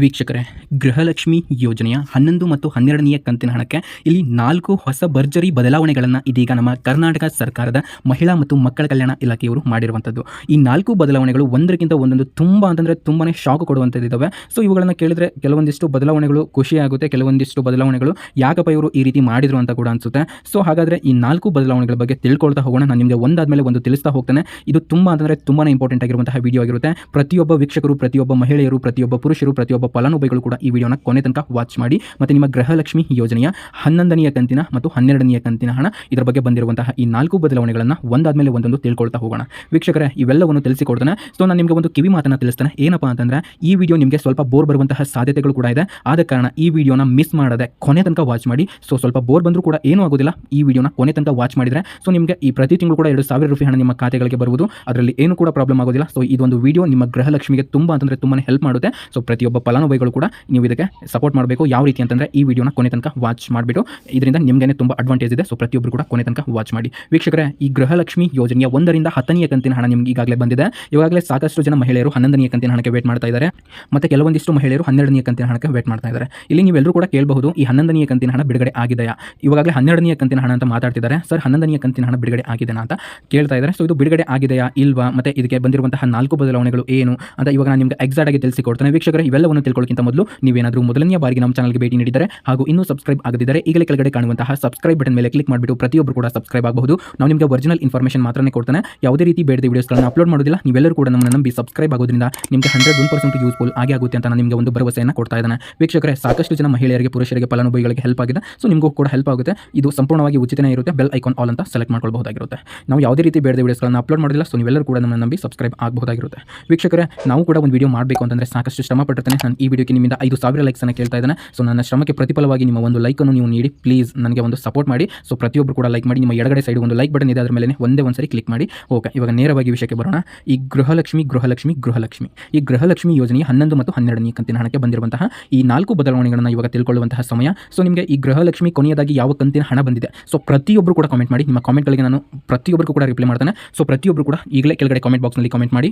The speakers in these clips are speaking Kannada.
ವೀಕ್ಷಕರೇ, ಗೃಹಲಕ್ಷ್ಮಿ ಯೋಜನೆಯ ಹನ್ನೊಂದು ಮತ್ತು ಹನ್ನೆರಡನೆಯ ಕಂತಿನ ಹಣಕ್ಕೆ ಇಲ್ಲಿ ನಾಲ್ಕು ಹೊಸ ಭರ್ಜರಿ ಬದಲಾವಣೆಗಳನ್ನು ಇದೀಗ ನಮ್ಮ ಕರ್ನಾಟಕ ಸರ್ಕಾರದ ಮಹಿಳಾ ಮತ್ತು ಮಕ್ಕಳ ಕಲ್ಯಾಣ ಇಲಾಖೆಯವರು ಮಾಡಿರುವಂಥದ್ದು. ಈ ನಾಲ್ಕು ಬದಲಾವಣೆಗಳು ಒಂದಕ್ಕಿಂತ ಒಂದೊಂದು ತುಂಬ ಅಂತಂದರೆ ತುಂಬಾ ಶಾಕ್ ಕೊಡುವಂಥದ್ದಿದ್ದಾವೆ ಸೊ ಇವುಗಳನ್ನು ಕೇಳಿದ್ರೆ ಕೆಲವೊಂದಿಷ್ಟು ಬದಲಾವಣೆಗಳು ಖುಷಿಯಾಗುತ್ತೆ ಕೆಲವೊಂದಿಷ್ಟು ಬದಲಾವಣೆಗಳು ಯಾಕಪ್ಪ ಇವರು ಈ ರೀತಿ ಮಾಡಿದ್ರು ಅಂತ ಕೂಡ ಅನಿಸುತ್ತೆ. ಸೊ ಹಾಗಾದರೆ ಈ ನಾಲ್ಕು ಬದಲಾವಣೆಗಳ ಬಗ್ಗೆ ತಿಳ್ಕೊಳ್ತಾ ಹೋಗೋಣ. ನಾನು ನಿಮಗೆ ಒಂದಾದ ಮೇಲೆ ಒಂದು ತಿಳಿಸ್ತಾ ಹೋಗ್ತೇನೆ. ಇದು ತುಂಬ ಅಂದರೆ ತುಂಬಾ ಇಂಪಾರ್ಟೆಂಟ್ ಆಗಿರುವಂತಹ ವಿಡಿಯೋ ಆಗಿರುತ್ತೆ. ಪ್ರತಿಯೊಬ್ಬ ವೀಕ್ಷಕರು, ಪ್ರತಿಯೊಬ್ಬ ಮಹಿಳೆಯರು, ಪ್ರತಿಯೊಬ್ಬ ಪುರುಷರು, ಪ್ರತಿಯೊಬ್ಬ ಫಲಾನುಭವಿಗಳು ಕೂಡ ಈ ವಿಡಿಯೋನ ಕೊನೆ ತನಕ ವಾಚ್ ಮಾಡಿ ಮತ್ತು ನಿಮ್ಮ ಗೃಹಲಕ್ಷ್ಮಿ ಯೋಜನೆಯ ಹನ್ನೊಂದನೆಯ ಕಂತಿನ ಮತ್ತು ಹನ್ನೆರಡನೆಯ ಕಂತಿನ ಹಣ ಇದರ ಬಗ್ಗೆ ಬಂದಿರುವಂತಹ ಈ ನಾಲ್ಕು ಬದಲಾವಣೆಗಳನ್ನು ಒಂದಾದ್ಮೇಲೆ ಒಂದೊಂದು ತಿಳ್ಕೊಳ್ತಾ ಹೋಗೋಣ. ವೀಕ್ಷಕರೇ, ಇವೆಲ್ಲವನ್ನು ತಿಳಿಸಿಕೊಡ್ತಾನೆ. ಸೊ ನಾನು ನಿಮಗೆ ಒಂದು ಕಿವಿ ಮಾತನ್ನು ತಿಳಿಸ್ತೇನೆ. ಏನಪ್ಪಾ ಅಂತಂದ್ರೆ, ಈ ವಿಡಿಯೋ ನಿಮಗೆ ಸ್ವಲ್ಪ ಬೋರ್ ಬರುವಂತಹ ಸಾಧ್ಯತೆಗಳು ಕೂಡ ಇದೆ. ಆದ ಕಾರಣ ಈ ವಿಡಿಯೋನ ಮಿಸ್ ಮಾಡದೆ ಕೊನೆ ತನಕ ವಾಚ್ ಮಾಡಿ. ಸೊ ಸ್ವಲ್ಪ ಬೋರ್ ಬಂದರೂ ಕೂಡ ಏನೂ ಆಗೋದಿಲ್ಲ. ಈ ವಿಡಿಯೋನ ಕೊನೆ ತನಕ ವಾಚ್ ಮಾಡಿದರೆ ಸೊ ನಿಮಗೆ ಈ ಪ್ರತಿ ತಿಂಗಳು ಕೂಡ ಎರಡು ಸಾವಿರ ರೂಪಾಯಿ ಹಣ ನಿಮ್ಮ ಖಾತೆಗಳಿಗೆ ಬರುವುದು. ಅದರಲ್ಲಿ ಏನು ಕೂಡ ಪ್ರಾಬ್ಲಮ್ ಆಗೋದಿಲ್ಲ. ಸೊ ಇದೊಂದು ವಿಡಿಯೋ ನಿಮ್ಮ ಗೃಹಲಕ್ಷ್ಮಿಗೆ ತುಂಬ ಅಂತಂದರೆ ತುಂಬಾ ಹೆಲ್ಪ್ ಮಾಡುತ್ತೆ. ಸೊ ಪ್ರತಿಯೊಬ್ಬ ಫಲಾನುಭವಿಗಳು ಕೂಡ ನೀವು ಇದಕ್ಕೆ ಸಪೋರ್ಟ್ ಮಾಡಬೇಕು. ಯಾವ ರೀತಿ ಅಂತಂದರೆ ಈ ವಿಡಿಯೋನ ಕೊನೆ ತನಕ ವಾಚ್ ಮಾಡಿಬಿಟ್ಟು, ಇದರಿಂದ ನಿಮಗೇನೆ ತುಂಬ ಅಡ್ವಾಂಟೇಜ್ ಇದೆ. ಸೊ ಪ್ರತಿಯೊಬ್ಬರು ಕೂಡ ಕೊನೆ ತನಕ ವಾಚ್ ಮಾಡಿ. ವೀಕ್ಷಕರೇ, ಈ ಗೃಹಲಕ್ಷ್ಮಿ ಯೋಜನೆಯ ಒಂದರಿಂದ ಹತ್ತನೆಯ ಕಂತಿನ ಹಣ ನಿಮ್ಗೆ ಈಗಾಗಲೇ ಬಂದಿದೆ. ಇವಾಗಲೇ ಸಾಕಷ್ಟು ಜನ ಮಹಿಳೆಯರು ಹನ್ನೊಂದನೆಯ ಕಂತಿನ ಹಣಕ್ಕೆ ವೇಟ್ ಮಾಡ್ತಾ ಇದ್ದಾರೆ. ಮತ್ತು ಕೆಲವೊಂದಿಷ್ಟು ಮಹಿಳೆಯರು ಹನ್ನೆರಡನೆಯ ಕಂತಿನ ಹಣಕ್ಕೆ ವೇಟ್ ಮಾಡ್ತಾ ಇದ್ದಾರೆ. ಇಲ್ಲಿ ನೀವೆಲ್ಲರೂ ಕೂಡ ಕೇಳಬಹುದು, ಈ ಹನ್ನೊಂದನೆಯ ಕಂತಿನ ಹಣ ಬಿಡುಗಡೆ ಆಗಿದೆಯಾ? ಇವಾಗಲೇ ಹನ್ನೆರಡನೆಯ ಕಂತಿನ ಹಣ ಅಂತ ಮಾತಾಡ್ತಿದ್ದಾರೆ. ಸರ್, ಹನ್ನೊಂದನೆಯ ಕಂತಿನ ಹಣ ಬಿಡುಗಡೆ ಆಗಿದೆ ಅಂತ ಕೇಳ್ತಾ ಇದ್ದಾರೆ. ಸೊ ಇದು ಬಿಡುಗಡೆ ಆಗಿದೆಯಾ ಇಲ್ವಾ? ಮತ್ತು ಇದಕ್ಕೆ ಬಂದಿರುವಂತಹ ನಾಲ್ಕು ಬದಲಾವಣೆಗಳು ಏನು ಅಂತ ಇವಾಗ ನಾನು ನಿಮಗೆ ಎಕ್ಸಾಕ್ಟ್ ಆಗಿ ತಿಳಿಸಿಕೊಡ್ತೇನೆ ವೀಕ್ಷಕರೇ, ಇವೆಲ್ಲವನ್ನು ತಿಳ್ಕೊಳ್ಳೋಕ್ಕಿಂತ ಮೊದಲು ನೀವೇನಾದರೂ ಮೊದಲನೇ ಬಾರಿಗೆ ನಮ್ಮ ಚಾನಲ್ಗೆ ಭೇಟಿ ನೀಡಿದರೆ ಹಾಗೂ ಇನ್ನೂ ಸಬ್ಸ್ಕ್ರೈಬ್ ಆಗದಿದ್ದರೆ ಈಗಲೇ ಕೆಳಗಡೆ ಕಾಣುವಂತಹ ಸಬ್ಸ್ಕ್ರೈಬ್ ಬಟನ್ ಮೇಲೆ ಕ್ಲಿಕ್ ಮಾಡಿಬಿಟ್ಟು ಪ್ರತಿಯೊಬ್ಬರು ಕೂಡ ಸಬ್ಸ್ಕ್ರೈಬ್ ಆಗಬಹುದು. ನಾವು ನಿಮಗೆ ಒರಿಜಿನಲ್ ಇನ್ಫಾರ್ಮೇಷನ್ ಮಾತ್ರನೇ ಕೊಡ್ತಾನೆ. ಯಾವುದೇ ರೀತಿ ಬೇಡದ ವಿಡಿಯೋಸ್ಗಳನ್ನು ಅಪ್ಲೋಡ್ ಮಾಡೋದಿಲ್ಲ ನೀವೆಲ್ಲರೂ ಕೂಡ ನಮ್ಮನ್ನು ನಂಬಿ ಸಬ್ಸ್ಕ್ರೈಬ್ ಆಗೋದ್ರಿಂದ ನಿಮಗೆ ಹಂಡ್ರೆಡ್ ಒನ್ ಪರ್ಸೆಂಟ್ ಯೂಸ್ಫುಲ್ ಆಗಿ ಆಗುತ್ತೆ ಅಂತ ನಿಮಗೆ ಒಂದು ಭರವಸೆಯನ್ನು ಕೊಡ್ತಾ ಇದ್ದಾನೆ. ವೀಕ್ಷಕರೇ, ಸಾಕಷ್ಟು ಜನ ಮಹಿಳೆಯರಿಗೆ, ಪುರುಷರಿಗೆ, ಫಲಾನುಭವಿಗಳಿಗೆ ಹೆಲ್ಪ್ ಆಗಿದೆ. ಸೊ ನಿಮಗೂ ಕೂಡ ಹೆಲ್ಪ್ ಆಗುತ್ತೆ. ಇದು ಸಂಪೂರ್ಣವಾಗಿ ಉಚಿತನೇ ಇರುತ್ತೆ. ಬೆಲ್ ಐಕಾನ್ ಆಲ್ ಅಂತ ಸೆಲೆಕ್ಟ್ ಮಾಡ್ಕೊಳ್ಬಹುದಾಗಿರುತ್ತೆ. ನಾವು ಯಾವುದೇ ರೀತಿ ಬೇಡದ ವಿಡಿಯೋಸ್ಗಳನ್ನು ಅಪ್ಲೋಡ್ ಮಾಡೋದಿಲ್ಲ ಸೊ ನೀವೆಲ್ಲರೂ ಕೂಡ ನಮ್ಮನ್ನು ನಂಬಿ ಸಬ್ಸ್ಕ್ರೈಬ್ ಆಗಬಹುದಾಗಿರುತ್ತೆ. ವೀಕ್ಷಕರೇ, ನಾವು ಕೂಡ ಒಂದು ವಿಡಿಯೋ ಮಾಡಬೇಕು ಅಂತಂದರೆ ಸಾಕಷ್ಟು ಶ್ರಮ ಪಟ್ಟಿರ್ತೇನೆ ನಾನು ಈ ವಿಡಿಯೋಗೆ ನಿಮ್ಮಿಂದ ಐದು ಸಾವಿರ ಲೈಕ್ಸ್ ಅನ್ನು ಕೇಳ್ತಾ ಇದ್ದೇನೆ. ಸೊ ನನ್ನ ಶ್ರಮಕ್ಕೆ ಪ್ರತಿಫಲವಾಗಿ ನಿಮ್ಮ ಒಂದು ಲೈಕನ್ನು ನೀವು ನೀಡಿ. ಪ್ಲೀಸ್ ನನಗೆ ಒಂದು ಸಪೋರ್ಟ್ ಮಾಡಿ. ಸೊ ಪ್ರತಿಯೊಬ್ಬರು ಕೂಡ ಲೈಕ್ ಮಾಡಿ. ನಿಮ್ಮ ಎಡಗಡೆ ಸೈಡ್ ಒಂದು ಲೈಕ್ ಬಟನ್ ಇದೆ. ಅದರ ಮೇಲೆ ಒಂದೇ ಒಂದು ಸರಿ ಕ್ಲಿಕ್ ಮಾಡಿ. ಓಕೆ ಇವಾಗ ನೇರವಾಗಿ ವಿಷಯಕ್ಕೆ ಬರೋಣ. ಈ ಗೃಹಲಕ್ಷ್ಮಿ ಗೃಹಲಕ್ಷ್ಮಿ ಗೃಹಲಕ್ಷ್ಮಿ. ಈ ಗೃಹಲಕ್ಷ್ಮಿ ಯೋಜನೆಯ ಹನ್ನೊಂದು ಮತ್ತು ಹನ್ನೆರಡನೇ ಕಂತಿನ ಹಣಕ್ಕೆ ಬಂದಿರುವಂತಹ ಈ ನಾಲ್ಕು ಬದಲಾವಣೆಗಳನ್ನು ಇವಾಗ ತಿಳ್ಕೊಳ್ಳುವಂತಹ ಸಮಯ. ಸೊ ನಿಮಗೆ ಈ ಗೃಹಲಕ್ಷ್ಮಿ ಕೊನೆಯದಾಗಿ ಯಾವ ಕಂತಿನ ಹಣ ಬಂದಿದೆ? ಸೊ ಪ್ರತಿಯೊಬ್ಬರು ಕೂಡ ಕಾಮೆಂಟ್ ಮಾಡಿ. ನಿಮ್ಮ ಕಾಮೆಂಟ್ಗಳಿಗೆ ನಾನು ಪ್ರತಿಯೊಬ್ಬರಿಗೂ ಕೂಡ ರಿಪ್ಲೈ ಮಾಡ್ತಾನೆ. ಸೊ ಪ್ರತಿಯೊಬ್ಬರು ಕೂಡ ಈಗಲೇ ಕೆಳಗಡೆ ಕಾಮೆಂಟ್ ಬಾಕ್ಸ್ನಲ್ಲಿ ಕಾಮೆಂಟ್ ಮಾಡಿ.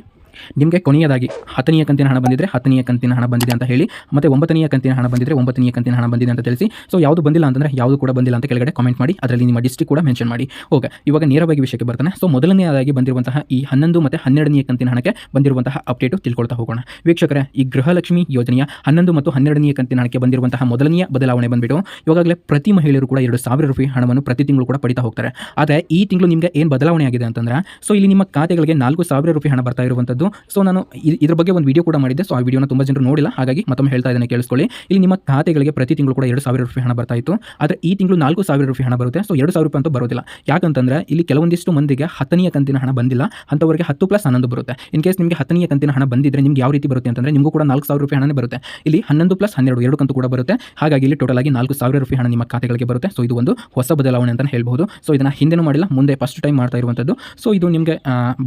ನಿಮಗೆ ಕೊನೆಯದಾಗಿ ಹತ್ತನೆಯ ಕಂತಿನ ಹಣ ಬಂದಿದ್ದರೆ ಹತ್ತನೆಯ ಕಂತಿನ ಹಣ ಬಂದಿದೆ. ಅಂತ ಹೇಳಿ ಮತ್ತೆ ಒಂಬತ್ತನೆಯ ಕಂತಿನ ಹಣ ಬಂದಿದ್ದರೆ ಒಂಬತ್ತನೆಯ ಕಂತಿನ ಹಣ ಬಂದಿದೆ ಅಂತ ತಿಳಿಸಿ. ಸೊ ಯಾವುದು ಬಂದಿಲ್ಲ ಅಂತಂದ್ರೆ ಯಾವುದು ಕೂಡ ಬಂದಿಲ್ಲ ಅಂತ ಕೆಳಗಡೆ ಕಾಮೆಂಟ್ ಮಾಡಿ. ಅದರಲ್ಲಿ ನಿಮ್ಮ ಡಿಸ್ಟಿಕ್ ಕೂಡ ಮೆನ್ಷನ್ ಮಾಡಿ. ಓಕೆ ಇವಾಗ ನೇರವಾಗಿ ವಿಷಯಕ್ಕೆ ಬರ್ತಾನೆ. ಸೊ ಮೊದಲನೆಯದಾಗಿ ಬಂದಿರುವಂತಹ ಈ ಹನ್ನೊಂದು ಮತ್ತೆ ಹನ್ನೆರಡನೆಯ ಕಂತಿನ ಹಣಕ್ಕೆ ಬಂದಿರುವಂತಹ ಅಪ್ಡೇಟ್ ತಿಳ್ಕೊಳ್ತಾ ಹೋಗೋಣ. ವೀಕ್ಷಕರೇ, ಈ ಗೃಹಲಕ್ಷ್ಮಿ ಯೋಜನೆಯ ಹನ್ನೊಂದು ಮತ್ತು ಹನ್ನೆರಡನೆಯ ಕಂತಿನ ಹಣಕ್ಕೆ ಬಂದಿರುವಂತಹ ಮೊದಲನೆಯ ಬದಲಾವಣೆ ಬಂದ್ಬಿಟ್ಟು, ಇವಾಗಲೇ ಪ್ರತಿ ಮಹಿಳೆಯರು ಕೂಡ ಎರಡು ಸಾವಿರ ರೂಪಾಯಿ ಹಣವನ್ನು ಪ್ರತಿ ತಿಂಗಳು ಕೂಡ ಪಡಿತಾ ಹೋಗ್ತಾರೆ. ಆದರೆ ಈ ತಿಂಗಳು ನಿಮಗೆ ಏನು ಬದಲಾವಣೆ ಆಗಿದೆ ಅಂತಂದ್ರೆ ಸೊ ಇಲ್ಲಿ ನಿಮ್ಮ ಖಾತೆಗಳಿಗೆ ನಾಲ್ಕು ಸಾವಿರ ರೂಪಾಯಿ ಹಣ ಬರ್ತಾ ಇರುವಂಥದ್ದು. ಸೊ ನಾನು ಇದ್ರ ಬಗ್ಗೆ ಒಂದು ವಿಡಿಯೋ ಕೂಡ ಮಾಡಿದ್ದೆ. ಸೊ ಆ ವಿಡಿಯೋನ ತುಂಬ ಜನರು ನೋಡಿಲ್ಲ. ಹಾಗಾಗಿ ಮತ್ತೊಮ್ಮೆ ಹೇಳ್ತಾ ಇದ್ದೇನೆ, ಕೇಳಿಸ್ಕೊಳ್ಳಿ. ಇಲ್ಲಿ ನಿಮ್ಮ ಖಾತೆಗಳಿಗೆ ಪ್ರತಿ ತಿಂಗಳು ಕೂಡ ಎರಡು ಸಾವಿರ ರೂಪಾಯಿ ಹಣ ಬರ್ತಾ ಇತ್ತು. ಆದರೆ ಈ ತಿಂಗಳು ನಾಲ್ಕು ಸಾವಿರ ರೂಪಾಯಿ ಹಣ ಬರುತ್ತೆ. ಸೊ ಎರಡು ಸಾವಿರ ರೂಪಾಯಿ ಅಂತೂ ಬರೋದಿಲ್ಲ. ಯಾಕಂತಂದ್ರೆ ಇಲ್ಲಿ ಕೆಲವೊಂದಿಷ್ಟು ಮಂದಿಗೆ ಹತ್ತನೆಯ ಕಂತಿನ ಹಣ ಬಂದಿಲ್ಲ. ಅಂಥವರಿಗೆ ಹತ್ತು ಪ್ಲಸ್ ಹನ್ನೊಂದು ಬರುತ್ತೆ. ಇನ್ ಕೇಸ್ ನಿಮಗೆ ಹತ್ತನೆಯ ಕಂತಿನ ಹಣ ಬಂದಿದ್ರೆ ನಿಮ್ಗೆ ಯಾವ ರೀತಿ ಬರುತ್ತೆ ಅಂತಂದ್ರೆ ನಿಮಗೂ ಕೂಡ ನಾಲ್ಕು ಸಾವಿರ ರೂಪಾಯಿ ಹಣನೇ ಬರುತ್ತೆ. ಇಲ್ಲಿ ಹನ್ನೊಂದು ಪ್ಲಸ್ ಹನ್ನೆರಡು ಎರಡು ಕಂತು ಕೂಡ ಬರುತ್ತೆ. ಹಾಗಾಗಿ ಇಲ್ಲಿ ಟೋಟಲ್ ಆಗಿ ನಾಲ್ಕು ಸಾವಿರ ರೂಪಾಯಿ ಹಣ ನಿಮ್ಮ ಖಾತೆಗಳಿಗೆ ಬರುತ್ತೆ. ಸೊ ಇದು ಒಂದು ಹೊಸ ಬದಲಾವಣೆ ಅಂತ ಹೇಳ್ಬೋದು ಸೊ ಇದನ್ನ ಹಿಂದೆನೂ ಮಾಡಿಲ್ಲ, ಮುಂದೆ ಫಸ್ಟ್ ಟೈಮ್ ಮಾಡ್ತಾ ಇರುವಂಥದ್ದು ಸೊ ಇದು ನಿಮಗೆ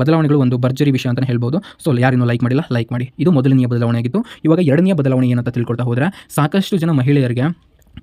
ಬದಲಾವಣೆಗಳು ಒಂದು ಭರ್ಜರಿ ವಿಷಯ ಅಂತ ಹೇಳ್ಬೋದು ಸೊ ಯಾರಿನ್ನೂ ಲೈಕ್ ಮಾಡಿಲ್ಲ ಲೈಕ್ ಮಾಡಿ. ಇದು ಮೊದಲನೆಯ ಬದಲಾವಣೆ ಆಗಿತ್ತು. ಇವಾಗ ಎರಡನೆಯ ಬದಲಾವಣೆ ಏನಂತ ತಿಳ್ಕೊಳ್ತಾ ಹೋದ್ರೆ ಸಾಕಷ್ಟು ಜನ ಮಹಿಳೆಯರಿಗೆ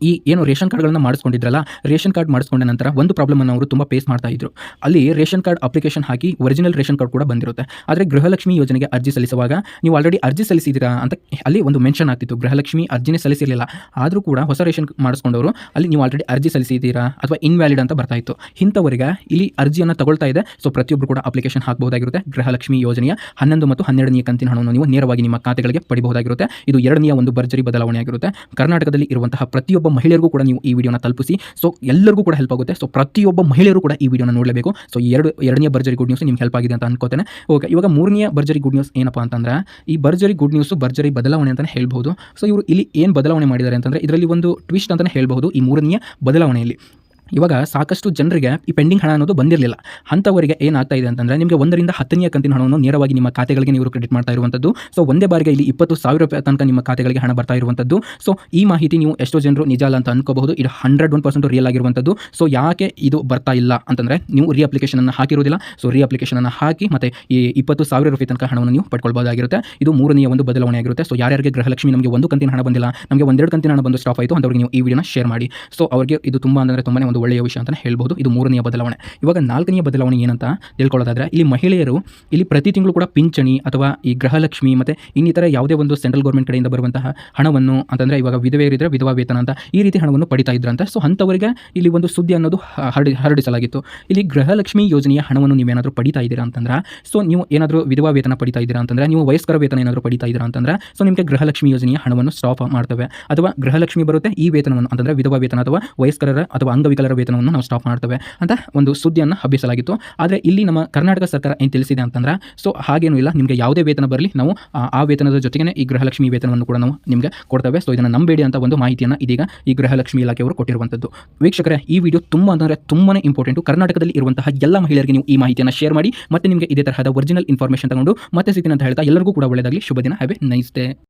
ಈ ಏನು ರೇಷನ್ ಕಾರ್ಡ್ಗಳನ್ನು ಮಾಡಿಸ್ಕೊಂಡಿದ್ರಲ್ಲ, ರೇಷನ್ ಕಾರ್ಡ್ ಮಾಡಿಸ್ಕೊಂಡ ನಂತರ ಒಂದು ಪ್ರಾಬ್ಲಮನ್ನು ಅವರು ತುಂಬ ಫೇಸ್ ಮಾಡ್ತಾ ಇದ್ರು. ಅಲ್ಲಿ ರೇಷನ್ ಕಾರ್ಡ್ ಅಪ್ಲಿಕೇಶನ್ ಹಾಕಿ ಒರಿಜಿನಲ್ ರೇಷನ್ ಕಾರ್ಡ್ ಕೂಡ ಬಂದಿರುತ್ತೆ. ಆದರೆ ಗೃಹಲಕ್ಷ್ಮಿ ಯೋಜನೆಗೆ ಅರ್ಜಿ ಸಲ್ಲಿಸುವಾಗ ನೀವು ಆಲ್ರೆಡಿ ಅರ್ಜಿ ಸಲ್ಲಿಸಿದ್ದೀರಾ ಅಂತ ಅಲ್ಲಿ ಒಂದು ಮೆನ್ಷನ್ ಆಗ್ತಿತ್ತು. ಗೃಹಲಕ್ಷ್ಮಿ ಅರ್ಜಿನೇ ಸಲ್ಲಿಸಿರಲಿಲ್ಲ. ಆದರೂ ಕೂಡ ಹೊಸ ರೇಷನ್ ಮಾಡಿಸ್ಕೊಂಡವರು ಅಲ್ಲಿ ನೀವು ಆಲ್ರೆಡಿ ಅರ್ಜಿ ಸಲ್ಲಿಸಿದ್ದೀರಾ ಅಥವಾ ಇನ್ವ್ಯಾಲಿಡ್ ಅಂತ ಬರ್ತಾ ಇತ್ತು. ಇಂಥವರಿಗೆ ಇಲ್ಲಿ ಅರ್ಜಿಯನ್ನು ತಗೊಳ್ತಾ ಇದೆ. ಸೊ ಪ್ರತಿಯೊಬ್ಬರು ಕೂಡ ಅಪ್ಲಿಕೇಶನ್ ಹಾಕಬಹುದಾಗಿರುತ್ತೆ. ಗೃಹಲಕ್ಷ್ಮಿ ಯೋಜನೆಯ ಹನ್ನೊಂದು ಮತ್ತು ಹನ್ನೆರಡನೇ ಕಂತಿನ ಹಣವನ್ನು ನೀವು ನೇರವಾಗಿ ನಿಮ್ಮ ಖಾತೆಗಳಿಗೆ ಪಡಿಬಹುದಾಗಿರುತ್ತೆ. ಇದು ಎರಡನೆಯ ಒಂದು ಭರ್ಜರಿ ಬದಲಾವಣೆ ಆಗಿರುತ್ತೆ ಕರ್ನಾಟಕದಲ್ಲಿ ಇರುವಂತಹ ಪ್ರತಿಯೊಬ್ಬ ಮಹಿಳೆಯರಿಗೂ ಕೂಡ ನೀವು ಈ ವಿಡಿಯೋನ ತಲುಪಿಸಿ. ಸೊ ಎಲ್ಲರಿಗೂ ಕೂಡ ಹೆಲ್ಪ್ ಆಗುತ್ತೆ. ಸೊ ಪ್ರತಿಯೊಬ್ಬ ಮಹಿಳೆಯರು ಕೂಡ ಈ ವಿಡಿಯೋನ ನೋಡಲೇಬೇಕು. ಸೊ ಎರಡು, ಎರಡನೇ ಬರ್ಜರಿ ಗುಡ್ ನ್ಯೂಸ್ ನಿಮ್ಗೆ ಹೆಲ್ಪ್ ಆಗಿದೆ ಅಂತ ಅನ್ಕೋತೇನೆ. ಓಕೆ ಇವಾಗ ಮೂರನೇ ಬರ್ಜರಿ ಗುಡ್ ನ್ಯೂಸ್ ಏನಪ್ಪ ಅಂತಂದ್ರೆ, ಈ ಬರ್ಜರಿ ಗುಡ್ ನ್ಯೂಸ್ ಬರ್ಜರಿ ಬದಲಾವಣೆ ಅಂತಲೇ ಹೇಳ್ಬೋದು ಸೊ ಇವರು ಇಲ್ಲಿ ಏನು ಬದಲಾವಣೆ ಮಾಡಿದ್ದಾರೆ ಅಂತಂದರೆ, ಇದರಲ್ಲಿ ಒಂದು ಟ್ವಿಸ್ಟ್ ಅಂತಲೇ ಹೇಳ್ಬಹುದು ಈ ಮೂರನೆಯ ಬದಲಾವಣೆಯಲ್ಲಿ. ಇವಾಗ ಸಾಕಷ್ಟು ಜನರಿಗೆ ಈ ಪೆಂಡಿಂಗ್ ಹಣ ಅನ್ನೋದು ಬಂದಿರಲಿಲ್ಲ. ಅಂಥವರಿಗೆ ಏನಾಗ್ತಾ ಇದೆ ಅಂತಂದರೆ ನಿಮಗೆ ಒಂದರಿಂದ ಹತ್ತನೆಯ ಕಂತಿನ ಹಣವನ್ನು ನೇರವಾಗಿ ನಿಮ್ಮ ಖಾತೆಗಳಿಗೆ ನೀವು ಕ್ರೆಡಿಟ್ ಮಾಡ್ತಾ ಇರುವಂಥದ್ದು. ಸೊ ಒಂದೇ ಬಾರಿಗೆ ಇಲ್ಲಿ ಇಪ್ಪತ್ತು ಸಾವಿರ ರೂಪಾಯಿ ತನಕ ನಿಮ್ಮ ಖಾತೆಗಳಿಗೆ ಹಣ ಬರ್ತಾ ಇರುವಂಥದ್ದು. ಸೊ ಈ ಮಾಹಿತಿ ನೀವು ಎಷ್ಟೋ ಜನರು ನಿಜ ಅಲ್ಲ ಅಂತ ಅನ್ಕೋಬಹುದು. ಇದು ಹಂಡ್ರೆಡ್ ಒನ್ ಪರ್ಸೆಂಟ್ ರಿಯಲ್ ಆಗಿರುವಂಥದ್ದು. ಸೊ ಯಾಕೆ ಇದು ಬರ್ತಾ ಇಲ್ಲ ಅಂತಂದರೆ ನೀವು ರೀ ಅಪ್ಲಿಕೇಶನನ್ನು ಹಾಕಿರೋದಿಲ್ಲ. ಸೊ ರೀ ಅಪ್ಲಿಕೇಶನನ್ನು ಹಾಕಿ ಮತ್ತು ಈ ಇಪ್ಪತ್ತು ಸಾವಿರ ರೂಪಾಯಿ ತನಕ ಹಣವನ್ನು ನೀವು ಪಡ್ಕೊಳ್ಬೋದಾಗಿರುತ್ತೆ. ಇದು ಮೂರನೆಯ ಒಂದು ಬದಲಾವಣೆ ಆಗಿರುತ್ತೆ ಸೊ ಯಾರ್ಯಾರಿಗೆ ಗೃಹಲಕ್ಷ್ಮಿ ನಮಗೆ ಒಂದು ಕಂತಿನ ಹಣ ಬಂದಿಲ್ಲ. ನಮಗೆ ಒಂದೆರಡು ಕಂತಿನ ಹಣ ಬಂದು ಸ್ಟಾಪ್ ಆಯಿತು. ಅಂತವ್ರಿಗೆ ನೀವು ಈ ವಿಡಿಯೋನ ಶೇರ್ ಮಾಡಿ. ಸೊ ಅವರಿಗೆ ಇದು ತುಂಬ ಅಂದರೆ ತುಂಬಾ ಒಂದು ಒಳ್ಳೆಯ ವಿಷಯ ಅಂತಲೇ ಹೇಳ್ಬೋದು. ಇದು ಮೂರನೆಯ ಬದಲಾವಣೆ. ಇವಾಗ ನಾಲ್ಕನೆಯ ಬದಲಾವಣೆ ಏನಂತ ತಿಳ್ಕೊಳ್ಳೋದಾದ್ರೆ, ಇಲ್ಲಿ ಮಹಿಳೆಯರು ಇಲ್ಲಿ ಪ್ರತಿ ತಿಂಗಳು ಕೂಡ ಪಿಂಚಣಿ ಅಥವಾ ಈ ಗೃಹಲಕ್ಷ್ಮಿ ಮತ್ತು ಇನ್ನಿತರ ಯಾವುದೇ ಒಂದು ಸೆಂಟ್ರಲ್ ಗೌರ್ಮೆಂಟ್ ಕಡೆಯಿಂದ ಬರುವಂತಹ ಹಣವನ್ನು ಅಂತಂದರೆ ಇವಾಗ ವಿಧವೆಯರಿದ್ರೆ ವಿಧವಾ ವೇತನ ಅಂತ ಈ ರೀತಿ ಹಣವನ್ನು ಪಡಿತಾ ಇದ್ರಂತ ಸೊ ಅಂಥವರಿಗೆ ಇಲ್ಲಿ ಒಂದು ಸುದ್ದಿ ಅನ್ನೋದು ಹರಡಿ, ಹರಡಿಸಲಾಗಿತ್ತು. ಇಲ್ಲಿ ಗೃಹಲಕ್ಷ್ಮಿ ಯೋಜನೆಯ ಹಣವನ್ನು ನೀವೇನಾದರೂ ಪಡಿತಾ ಇದ್ದೀರಾ ಅಂತಂದ್ರೆ ಸೊ ನೀವು ಏನಾದರೂ ವಿಧವಾ ವೇತನ ಪಡಿತಾ ಇದ್ದೀರಾ ಅಂತಂದರೆ, ನೀವು ವಯಸ್ಕರ ವೇತನ ಏನಾದರೂ ಪಡಿತಾ ಇದ್ದೀರಾ ಅಂತಂದ್ರೆ ಸೊ ನಿಮಗೆ ಗೃಹಲಕ್ಷ್ಮಿ ಯೋಜನೆಯ ಹಣವನ್ನು ಸ್ಟಾಪ್ ಮಾಡ್ತವೆ. ಅಥವಾ ಗೃಹಲಕ್ಷ್ಮಿ ಬರುತ್ತೆ, ಈ ವೇತನವನ್ನು ಅಂತಂದರೆ ವಿಧವಾ ವೇತನ ಅಥವಾ ವಯಸ್ಕರ ಅಥವಾ ಅಂಗವಿಕಲರ ವೇತನವನ್ನು ನಾವು ಸ್ಟಾಪ್ ಮಾಡ್ತೇವೆ ಅಂತ ಒಂದು ಸುದ್ದಿಯನ್ನು ಹಬ್ಬಿಸಲಾಗಿತ್ತು. ಆದರೆ ಇಲ್ಲಿ ನಮ್ಮ ಕರ್ನಾಟಕ ಸರ್ಕಾರ ಏನು ತಿಳಿಸಿದೆ ಅಂತಂದ್ರೆ ಸೊ ಹಾಗೇನೂ ಇಲ್ಲ, ನಿಮಗೆ ಯಾವುದೇ ವೇತನ ಬರಲಿ, ನಾವು ಆ- ಆ ವೇತನದ ಜೊತೆಗೆ ಈ ಗೃಹಲಕ್ಷ್ಮಿ ವೇತನವನ್ನು ಕೂಡ ನಾವು ನಿಮಗೆ ಕೊಡ್ತೇವೆ. ಸೊ ಇದನ್ನು ನಂಬೇಡಿ ಅಂತ ಒಂದು ಮಾಹಿತಿಯನ್ನು ಇದೀಗ ಈ ಗೃಹಲಕ್ಷ್ಮಿ ಇಲಾಖೆಯವರು ಕೊಟ್ಟಿರುವಂಥದ್ದು ವೀಕ್ಷಕರೇ, ಈ ವಿಡಿಯೋ ತುಂಬ ಅಂದರೆ ತುಂಬಾ ಇಂಪಾರ್ಟೆಂಟು ಕರ್ನಾಟಕದಲ್ಲಿ ಇರುವಂತಹ ಎಲ್ಲ ಮಹಿಳೆಯರಿಗೆ ನೀವು ಈ ಮಾಹಿತಿಯನ್ನು ಶೇರ್ ಮಾಡಿ, ಮತ್ತೆ ನಿಮಗೆ ಇದೇ ತರಹದ ಒರಿಜಿನಲ್ ಇನ್ಫಾರ್ಮೇಷನ್ ತಗೊಂಡು ಮತ್ತೆ ಸಿಗ್ತೀನಿ ಅಂತ ಹೇಳ್ತಾ ಎಲ್ಲರಿಗೂ ಕೂಡ ಒಳ್ಳೆಯದಾಗಲಿ ಶುಭ ದಿನ ಹ್ಯಾವ್ ಎ ನೈಸ್ ಡೇ